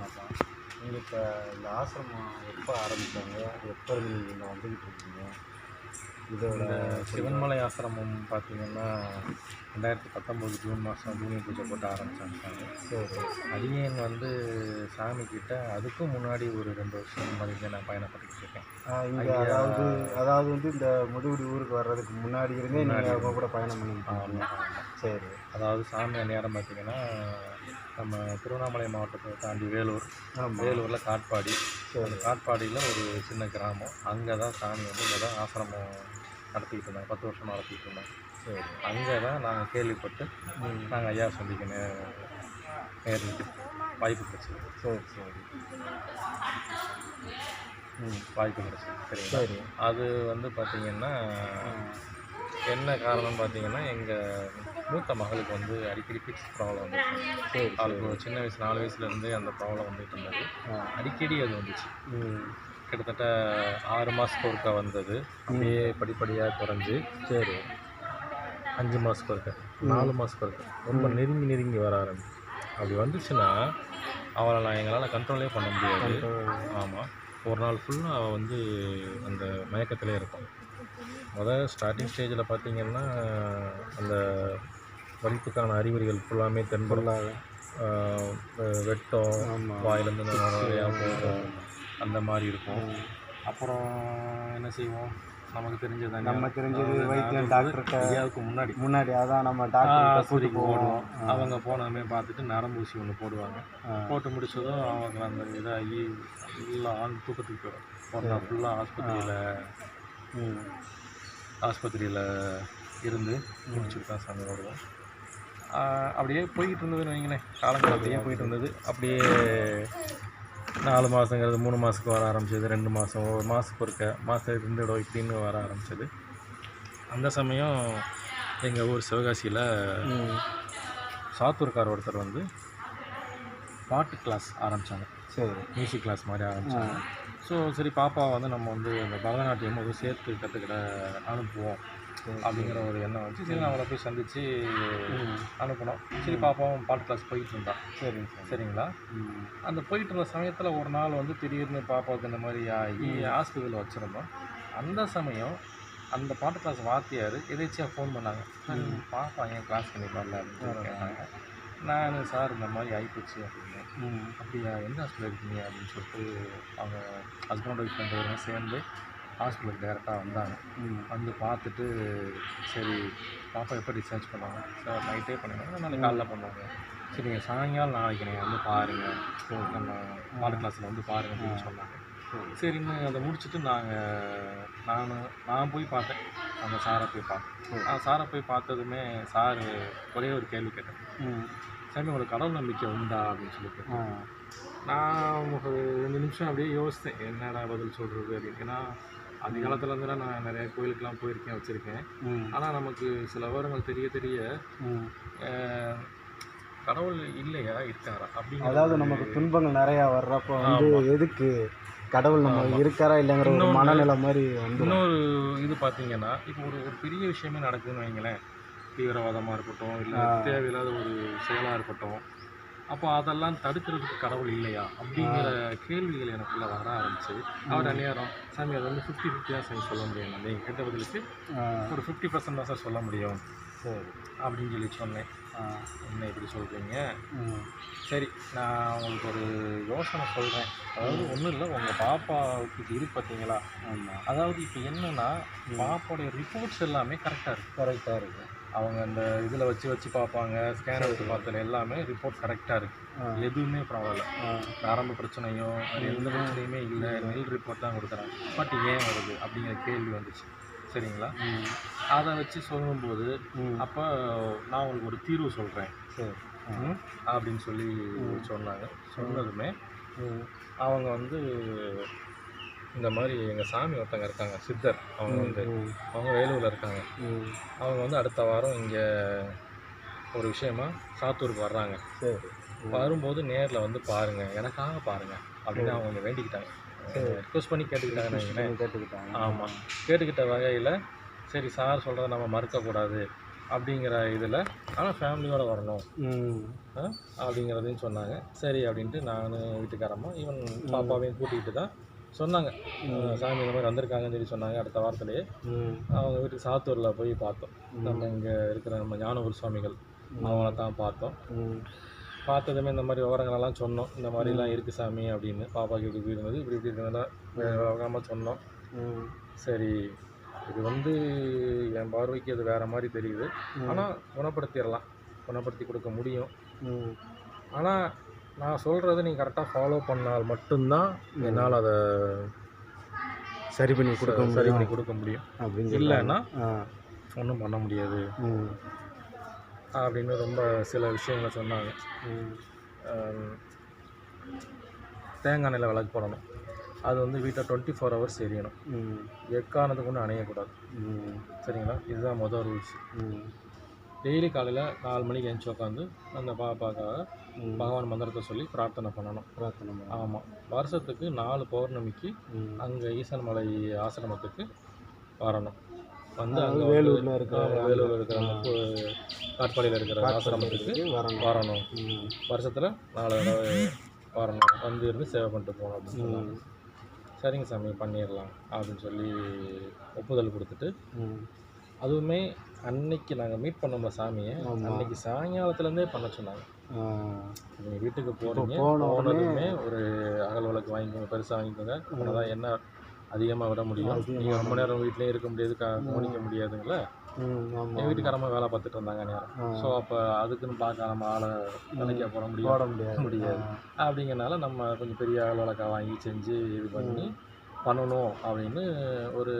வணக்கம். நீங்கள் இப்போ இந்த ஆசிரமம் எப்போ ஆரம்பித்தாங்க எப்போ நீங்கள் வந்துக்கிட்டு இருக்கீங்க? இதோட சிவன்மலை ஆசிரமம் பார்த்தீங்கன்னா ரெண்டாயிரத்தி பத்தொம்போது ஜூன் மாதம் பூமி பூஜை போட்டு ஆரம்பிச்சாங்க. சரி அடியேன் வந்து சாமி கிட்ட அதுக்கும் முன்னாடி ஒரு ரெண்டு வருஷம் மாதிரி நான் பயணப்பட்டுக்கிட்டு இருக்கேன். இங்கே. அதாவது அதாவது வந்து இந்த முதுகுடி ஊருக்கு வர்றதுக்கு முன்னாடி இருந்தே நீங்கள் அவங்க கூட பயணம் பண்ணிட்டு இருக்கீங்க. சரி. அதாவது சாமி நேரம் பார்த்தீங்கன்னா நம்ம திருவண்ணாமலை மாவட்டத்தை தாண்டி வேலூர் வேலூரில் காட்பாடி. சரி. அந்த காட்பாடியில் ஒரு சின்ன கிராமம். அங்கே தான் சாமி வந்து இங்கே தான் ஆசிரமம் நடத்திக்கிட்டு இருந்தாங்க பத்து வருஷம் நடத்திக்கிட்டு இருந்தாங்க சரி அங்கே தான் நாங்கள் கேள்விப்பட்டு. நாங்கள் ஐயா சந்திக்க நே நேரிட்டு வாய்ப்பு கிடைச்சது. சரி சரி. ம் வாய்ப்பு கிடைச்சது. சரிங்களா? சரி. அது வந்து பார்த்திங்கன்னா என்ன காரணம் பார்த்தீங்கன்னா எங்கள் மூத்த மகளுக்கு வந்து அடிக்கடி பிக்ஸ் ப்ராப்ளம் வந்துச்சு. சரி அவளுக்கு ஒரு சின்ன வயசு நாலு வயசுலேருந்தே அந்த ப்ராப்ளம் வந்துட்டு இருந்தது. அடிக்கடி அது வந்துச்சு. ம். கிட்டத்தட்ட ஆறு மாதத்துக்கு ஒருக்கா வந்தது. அப்படியே படிப்படியாக குறைஞ்சி சரி. அஞ்சு மாதத்துக்கு ஒருக்கா நாலு மாதத்துக்கு ஒருக்கா. ரொம்ப நெருங்கி நெருங்கி வர ஆரம்பிச்சு அப்படி வந்துச்சுன்னா அவளை நான் எங்களால் கண்ட்ரோலே பண்ண முடியாது. ஆமாம் ஒரு நாள் ஃபுல்லாக அவள் வந்து அந்த மயக்கத்திலே இருக்கும் முதல் ஸ்டார்டிங் ஸ்டேஜில் பார்த்தீங்கன்னா அந்த வலிப்புக்கான அறிகுறிகள் ஃபுல்லாமே தென்படலாம் வெட்டம் வாயிலேருந்து நிறையா போகும். அந்த மாதிரி இருக்கும். அப்புறம் என்ன செய்வோம்? நமக்கு தெரிஞ்சது நம்ம தெரிஞ்சது வைத்தியம் டாக்டர்கிட்ட ஐயாவுக்கு முன்னாடி. முன்னாடி அதான் நம்ம டாக்டர் போவோம். ஓடுவோம் அவங்க போனதுமே பார்த்துட்டு நரம்பு ஊசி ஒன்று போடுவாங்க. போட்டு முடிச்சதும் அவங்க அந்த இதாகி ஃபுல்லாக ஆண் தூக்கத்துக்கு போயிடும். நாள் ஃபுல்லாக ஆஸ்பத்திரியில் ஆஸ்பத்திரியில் இருந்து முடிச்சுட்டு தான் சாமி ஆஹ் அப்படியே போய்கிட்டு இருந்ததுன்னு வைங்களேன். காலங்கள் அப்படியே போயிட்டு இருந்தது. அப்படியே நாலு மாதங்கிறது மூணு மாதத்துக்கு வர ஆரம்பிச்சது ரெண்டு மாதம் ஒரு மாதத்துக்கு ஒருக்க மாதத்துக்கு ரெண்டு இடம் இப்படின்னு வர ஆரம்பிச்சது. அந்த சமயம் எங்கள் ஊர் சிவகாசியில் சாத்தூர்கார் ஒருத்தர் வந்து பாட்டு கிளாஸ் ஆரம்பித்தாங்க சரி. மியூசிக் கிளாஸ் மாதிரி ஆரம்பித்தாங்க ஸோ சரி பாப்பா வந்து நம்ம வந்து இந்த பரதநாட்டியம் வந்து சேர்த்து கற்றுக்கிட அனுப்புவோம். அப்படிங்கிற ஒரு எண்ணம் வச்சு சரி அவளை போய் சந்தித்து அனுப்பினோம். சரி பாப்பாவும் பாட்டு கிளாஸ் போயிட்டு இருந்தான் சரி சரி சரிங்களா அந்த போயிட்டு இருந்த சமயத்தில் ஒரு நாள் வந்து திடீர்னு பாப்பாவுக்கு இந்த மாதிரி ஆகி ஹாஸ்பிட்டலில் வச்சுருந்தோம். அந்த சமயம் அந்த பாட்டு கிளாஸ் வாத்தியார் எதேச்சியாக ஃபோன் பண்ணாங்க. பாப்பா ஏன் கிளாஸ் பண்ணி வரல அப்படின்னு கேட்டாங்க. நான் சார் இந்த மாதிரி ஆகிப்போச்சு அப்படின்னு. அப்படியா எந்த ஹாஸ்பிட்டல் இருக்கீங்க? அப்படின்னு சொல்லிட்டு அவங்க ஹஸ்பண்ட் ஒய்ஃப் ரெண்டு பேரும் சேர்ந்து ஹாஸ்பிட்டலுக்கு டேரெக்டாக வந்தாங்க. வந்து பார்த்துட்டு சரி பாப்பா எப்போ டிஸ்சார்ஜ் பண்ணாங்க சார் நைட்டே பண்ணினாங்க நாளைக்கு காலைல பண்ணாங்க சரி நீங்கள் சாயங்காலம் நாளைக்கு நீங்கள் வந்து பாருங்கள் நம்ம பாட்டு கிளாஸில் வந்து பாருங்க அப்படின்னு சொன்னாங்க. சரின்னு அதை முடிச்சுட்டு நாங்கள் நான் நான் போய் பார்த்தேன். அந்த சாரை போய் பார்த்தேன். நான் சாரை போய் பார்த்ததுமே சார் ஒரே ஒரு கேள்வி கேட்டேன் சாமி உங்களுக்கு கடவுள் நம்பிக்கை உண்டா? அப்படின்னு சொல்லிட்டு நான் ஒரு ரெண்டு நிமிஷம் அப்படியே யோசித்தேன். என்னடா பதில் சொல்கிறது அப்படின்னு. ஏன்னா அந்த காலத்துலேருந்து நான் நிறைய கோயிலுக்கெல்லாம் போயிருக்கேன் வச்சுருக்கேன். ஆனால் நமக்கு சில விவரங்கள் தெரிய தெரிய கடவுள் இல்லையா இருக்காரா? அப்படிங்கிற அதாவது நமக்கு துன்பங்கள் நிறையா வர்றப்போ வந்து எதுக்கு கடவுள் நம்ம இருக்காரா இல்லைங்கிற ஒரு மனநிலை மாதிரி இன்னொரு இது பார்த்தீங்கன்னா இப்போ ஒரு ஒரு பெரிய விஷயமே நடக்குதுன்னு வைங்களேன். தீவிரவாதமாக இருக்கட்டும் இல்லை தேவையில்லாத ஒரு செயலாக இருக்கட்டும். அப்போ அதெல்லாம் தடுக்கிறதுக்கு கடவுள் இல்லையா? அப்படிங்கிற கேள்விகள் எனக்குள்ள வர ஆரம்பிச்சது அவர் அந்நேரம் சாமி அது வந்து ஃபிஃப்டி ஃபிஃப்டியாக சார் சொல்ல முடியும். நான் நீங்கள் கேட்ட பதிலுக்கு ஒரு ஃபிஃப்டி பர்சன்ட் தான் சார் சொல்ல முடியும். சரி. அப்படின்னு சொல்லி சொன்னேன். என்ன இப்படி சொல்கிறீங்க சரி நான் உங்களுக்கு ஒரு யோசனை சொல்கிறேன் அதாவது ஒன்றும் இல்லை உங்கள் பாப்பாவுக்கு இது பார்த்தீங்களா ஆமாம் அதாவது இப்போ என்னன்னா பாப்பாவுடைய ரிப்போர்ட்ஸ் எல்லாமே கரெக்டாக இருக்குது கரெக்டாக இருக்கு. அவங்க அந்த இதில் வச்சு வச்சு பார்ப்பாங்க ஸ்கேன் எடுத்து பார்த்ததுல எல்லாமே ரிப்போர்ட் கரெக்டாக. இருக்குது எதுவுமே ப்ராப்ளம் இல்லை ஆ. நரம்பு பிரச்சனையோ அது எந்த பிரச்சனையுமே இல்லை. நெல் ரிப்போர்ட் தான் கொடுக்குறாங்க. பட் ஏன் வருது அப்படிங்கிற கேள்வி வந்துச்சு. சரிங்களா? அதை வச்சு சொல்லும்போது அப்போ நான் உங்களுக்கு ஒரு தீர்வு சொல்கிறேன் சரி. அப்படின்னு சொல்லி சொன்னாங்க. சொன்னதுமே அவங்க வந்து இந்த மாதிரி எங்கள் சாமி ஒருத்தங்க இருக்காங்க சித்தர். அவங்க வந்து அவங்க வேலூரில் இருக்காங்க. அவங்க வந்து அடுத்த வாரம் இங்கே ஒரு விஷயமா சாத்தூருக்கு வர்றாங்க. சரி. வரும்போது நேரில் வந்து பாருங்கள் எனக்காக பாருங்கள் அப்படின்னு அவங்க வந்து வேண்டிக்கிட்டாங்க. ரிக்வஸ்ட் பண்ணி கேட்டுக்கிட்டாங்கன்னு வைங்களேன். கேட்டுக்கிட்டாங்க. ஆமாம் கேட்டுக்கிட்ட வகையில் சரி சார் சொல்கிறத நம்ம மறுக்கக்கூடாது அப்படிங்கிற இதில் ஆனால் ஃபேமிலியோடு வரணும். அப்படிங்கிறதையும் சொன்னாங்க. சரி அப்படின்ட்டு நான் வீட்டுக்காரம்மா ஈவன் பாப்பாவையும் கூட்டிகிட்டு தான் சொன்னாங்க. சாமி இந்த மாதிரி வந்திருக்காங்கன்னு சொல்லி சொன்னாங்க அடுத்த வாரத்திலேயே. அவங்க வீட்டுக்கு சாத்தூரில் போய் பார்த்தோம். நம்ம இங்கே இருக்கிற நம்ம ஞானகுரு சுவாமிகள் அவங்கள தான் பார்த்தோம். பார்த்ததுமே இந்த மாதிரி விவரங்களெல்லாம் சொன்னோம். இந்த மாதிரிலாம் இருக்குது சாமி அப்படின்னு. பாப்பாக்கு இப்படி இப்படி இருந்தது இப்படி இப்படி இருந்ததுலாம் விவரமாக சொன்னோம். சரி இது வந்து என் பார்வைக்கு அது வேறு மாதிரி தெரியுது. ஆனால் குணப்படுத்திடலாம். குணப்படுத்தி கொடுக்க முடியும். ஆனால் நான் சொல்கிறத நீங்கள் கரெக்டாக ஃபாலோ பண்ணால் மட்டும்தான் என்னால் அதை சரி பண்ணி கொடுக்க சரி பண்ணி கொடுக்க முடியும். அப்படின்னு இல்லைன்னா ஒன்றும் பண்ண முடியாது. அப்படின்னு ரொம்ப சில விஷயங்களை சொன்னாங்க. தேங்காய் எண்ணெயில் விளக்கு போடணும். அது வந்து வீட்டில் டுவெண்ட்டி ஃபோர் ஹவர்ஸ் எரியணும். ம். எக்காரணத்துக்கு கொண்டு அணையக்கூடாது. சரிங்களா? இதுதான் மொதல் ரூல்ஸ் ம். டெய்லி காலையில் நாலு மணிக்கு எழுந்துச்சி உட்காந்து அந்த பாப்பாக்காக. பகவான் மந்திரத்தை சொல்லி பிரார்த்தனை பண்ணணும். பிரார்த்தனை. ஆமாம் வருஷத்துக்கு நாலு பௌர்ணமிக்கு அங்கே ஈசன் மலை ஆசிரமத்துக்கு வரணும். வந்து அங்கே வேலூர்ல இருக்கிற வேலூரில் இருக்கிற காட்பாடியில் இருக்கிற ஆசிரமத்துக்கு வரணும். வரணும். வருஷத்தில் நாலு தடவை வரணும். வந்து இருந்து சேவை பண்ணிட்டு போகணும் அப்படின்னு சொன்னாங்க. சரிங்க சாமி பண்ணிடலாம் அப்படின்னு சொல்லி ஒப்புதல் கொடுத்துட்டு அதுவுமே அன்னைக்கு நாங்கள் மீட் பண்ணோம்ல சாமியை. அன்னைக்கு சாயங்காலத்துலேருந்தே பண்ண சொன்னாங்க. நீங்கள் வீட்டுக்கு உடனே- போனதுமே ஒரு அகல் விளக்கு வாங்கிக்கோங்க பெருசாக வாங்கிக்கோங்க. அப்பதான் என்ன அதிகமாக விட முடியும். நீங்கள் ரொம்ப நேரம் வீட்லேயே இருக்க முடியாது கவனிக்க முடியாதுங்களா? என் வீட்டுக்காரம்மா வேலை பார்த்துட்டு இருந்தாங்க நேரம். ஸோ அப்போ அதுக்குன்னு பார்க்க நம்ம ஆளை வேலைக்கா போட முடியும் போட முடியாது. முடியாது. அப்படிங்கிறனால நம்ம கொஞ்சம் பெரிய அகல் விளக்கா வாங்கி செஞ்சு இது பண்ணி பண்ணணும் அப்படின்னு ஒரு